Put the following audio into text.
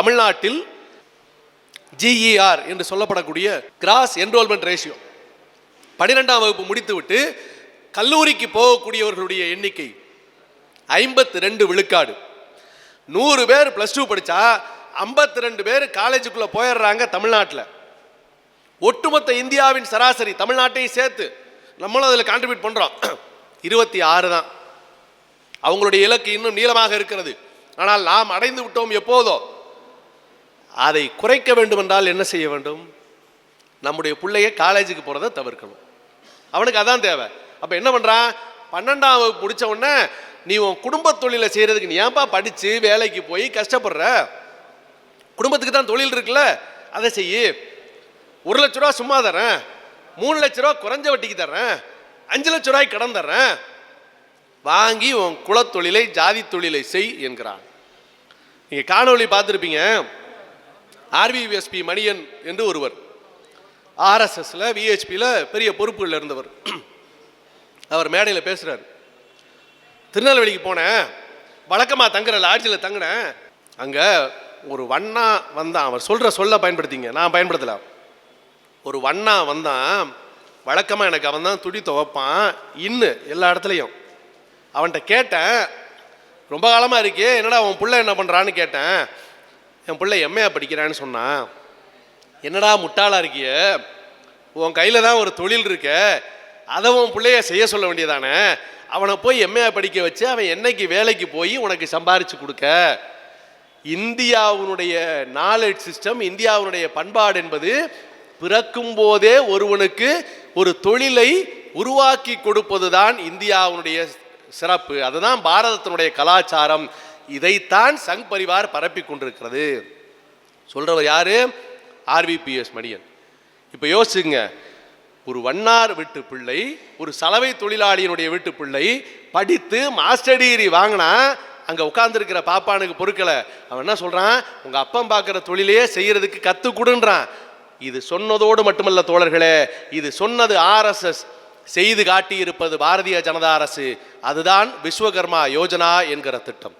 தமிழ்நாட்டில் ஜிஇஆர் என்று சொல்லப்படக்கூடிய கிராஸ் என்ரோல்மெண்ட் ரேஷியோ பனிரெண்டாம் வகுப்பு முடித்துவிட்டு கல்லூரிக்கு போகக்கூடியவர்களுடைய எண்ணிக்கை ஐம்பத்தி ரெண்டு விழுக்காடு. நூறு பேர் ப்ளஸ் டூ படித்தா ஐம்பத்தி ரெண்டு பேர் காலேஜுக்குள்ளே போயிடுறாங்க தமிழ்நாட்டில். ஒட்டுமொத்த இந்தியாவின் சராசரி தமிழ்நாட்டையும் சேர்த்து நம்மளும் அதில் கான்ட்ரிபியூட் பண்ணுறோம் இருபத்தி ஆறு தான். அவங்களுடைய இலக்கு இன்னும் நீளமாக இருக்கிறது. ஆனால் நாம் அடைந்து விட்டோம் எப்போதோ. அதை குறைக்க வேண்டும் என்றால் என்ன செய்ய வேண்டும்? நம்முடைய பிள்ளைய காலேஜுக்கு போகிறத தவிர்க்கணும். அவனுக்கு அதான் தேவை. அப்போ என்ன பண்ணுறான் பன்னெண்டாம் வகுப்பு முடிச்ச உடனே நீ உன் குடும்ப தொழிலை செய்கிறதுக்கு நீ ஏன்பா படித்து வேலைக்கு போய் கஷ்டப்படுற? குடும்பத்துக்கு தான் தொழில் இருக்குல்ல அதை செய் ஒரு லட்ச ரூபா சும்மா தரேன் மூணு லட்ச ரூபா குறைஞ்ச வட்டிக்கு தர்றேன். அஞ்சு லட்ச ரூபாய்க்கு கடன் தர்றேன். வாங்கி உன் குலத்தொழிலை ஜாதி தொழிலை செய் என்கிறான். நீங்கள் காணொலி பார்த்துருப்பீங்க. ஆர்விஎஸ்பி மணியன் என்று ஒருவர். ஆர்எஸ்எஸ்ல விஹெச்பியில் பெரிய பொறுப்புகளில் இருந்தவர். அவர் மேடையில் பேசுகிறார் திருநெல்வேலிக்கு போனேன். வழக்கமாக தங்குற லாட்ஜில் தங்கினேன். அங்கே ஒரு வண்ணா வந்தான். அவர் சொல்கிற சொல்ல பயன்படுத்திங்க. நான் பயன்படுத்தல. ஒரு வண்ணா வந்தான். வழக்கமாக எனக்கு அவன் தான் துணி துவைப்பான். இன்னு எல்லா இடத்துலையும். அவன்கிட்ட கேட்டேன். ரொம்ப காலமாக இருக்கே என்னடா உன் பிள்ளை என்ன பண்ணுறான்னு கேட்டேன். என் பிள்ளை எம்ஏ படிக்கிறான்னு சொன்னான் என்னடா முட்டாளாக இருக்கிய? உன் கையில் தான் ஒரு தொழில் இருக்க. அதை உன் பிள்ளைய செய்ய சொல்ல வேண்டியதானே? அவனை போய் எம்ஏ படிக்க வச்சு அவன் என்னைக்கு வேலைக்கு போய் உனக்கு சம்பாரிச்சு கொடுக்க? இந்தியாவினுடைய நாலேஜ் சிஸ்டம் இந்தியாவினுடைய பண்பாடு என்பது பிறக்கும் போதே ஒருவனுக்கு ஒரு தொழிலை உருவாக்கி கொடுப்பதுதான் இந்தியாவினுடைய சிறப்பு. அதுதான் பாரதத்தினுடைய கலாச்சாரம். இதைத்தான் சங் பரிவார் பரப்பி கொண்டிருக்கிறது. சொல்கிறவர் யார்? ஆர்விபிஎஸ் மணியன். இப்போ யோசிச்சுங்க. ஒரு வண்ணார் வீட்டு பிள்ளை ஒரு சலவை தொழிலாளியினுடைய வீட்டு பிள்ளை படித்து மாஸ்டர் டிகிரி வாங்கினா அங்கே உட்காந்துருக்கிற பாப்பானுக்கு பொறுக்கலை. அவன் என்ன சொல்கிறான் உங்கள் அப்பம் பார்க்குற தொழிலையே செய்கிறதுக்கு கற்றுக்குடுன்றான் இது சொன்னதோடு மட்டுமல்ல தோழர்களே இது சொன்னது ஆர்எஸ்எஸ் செய்து காட்டியிருப்பது பாரதிய ஜனதா அரசு. அதுதான் விஸ்வகர்மா யோஜனா என்கிற திட்டம்.